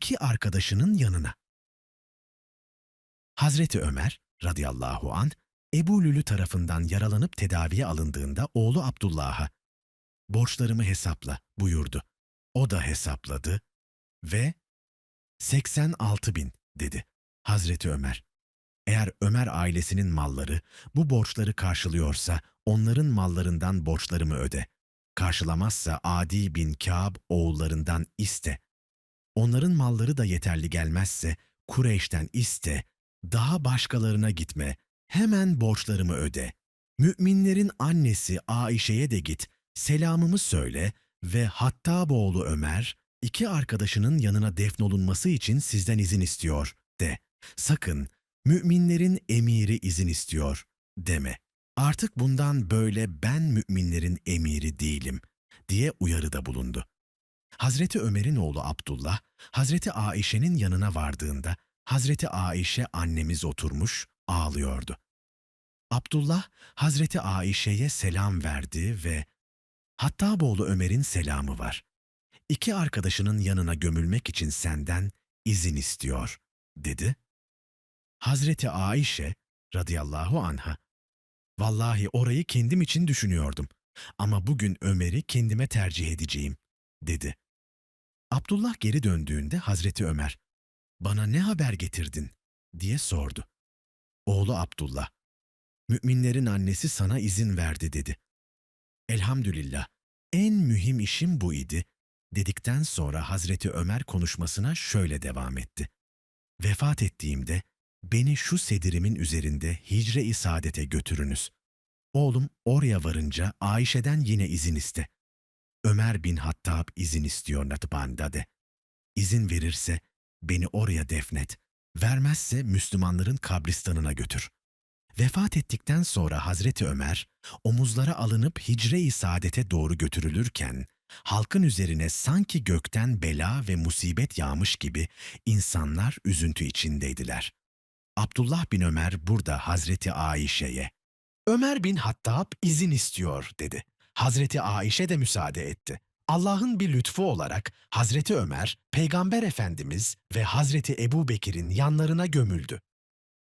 iki arkadaşının yanına. Hazreti Ömer radıyallahu an Ebu Lülü tarafından yaralanıp tedaviye alındığında oğlu Abdullah'a borçlarımı hesapla buyurdu. O da hesapladı ve 86 bin dedi Hazreti Ömer. Eğer Ömer ailesinin malları bu borçları karşılıyorsa onların mallarından borçlarımı öde. Karşılamazsa Adi bin Kâb oğullarından iste. Onların malları da yeterli gelmezse Kureyş'ten iste. Daha başkalarına gitme. Hemen borçlarımı öde. Müminlerin annesi Aişe'ye de git. Selamımı söyle ve Hattab oğlu Ömer iki arkadaşının yanına defnolunması için sizden izin istiyor de. Sakın müminlerin emiri izin istiyor deme. Artık bundan böyle ben müminlerin emiri değilim diye uyarıda bulundu. Hazreti Ömer'in oğlu Abdullah, Hazreti Aişe'nin yanına vardığında Hazreti Aişe annemiz oturmuş ağlıyordu. Abdullah Hazreti Aişe'ye selam verdi ve Hattab oğlu Ömer'in selamı var. İki arkadaşının yanına gömülmek için senden izin istiyor, dedi. Hazreti Aişe radıyallahu anha, vallahi orayı kendim için düşünüyordum ama bugün Ömer'i kendime tercih edeceğim, dedi. Abdullah geri döndüğünde Hazreti Ömer, bana ne haber getirdin, diye sordu. Oğlu Abdullah, müminlerin annesi sana izin verdi, dedi. Elhamdülillah, en mühim işim bu idi, dedikten sonra Hazreti Ömer konuşmasına şöyle devam etti. Vefat ettiğimde beni şu sedirimin üzerinde hicre-i saadete götürünüz. Oğlum oraya varınca Ayşe'den yine izin iste. Ömer bin Hattab izin istiyor Natıban'da de. İzin verirse beni oraya defnet. Vermezse Müslümanların kabristanına götür. Vefat ettikten sonra Hazreti Ömer omuzlara alınıp hicre-i saadete doğru götürülürken halkın üzerine sanki gökten bela ve musibet yağmış gibi insanlar üzüntü içindeydiler. Abdullah bin Ömer burada Hazreti Aişe'ye Ömer bin Hattab izin istiyor dedi. Hazreti Aişe de müsaade etti. Allah'ın bir lütfu olarak Hazreti Ömer, Peygamber Efendimiz ve Hazreti Ebu Bekir'in yanlarına gömüldü.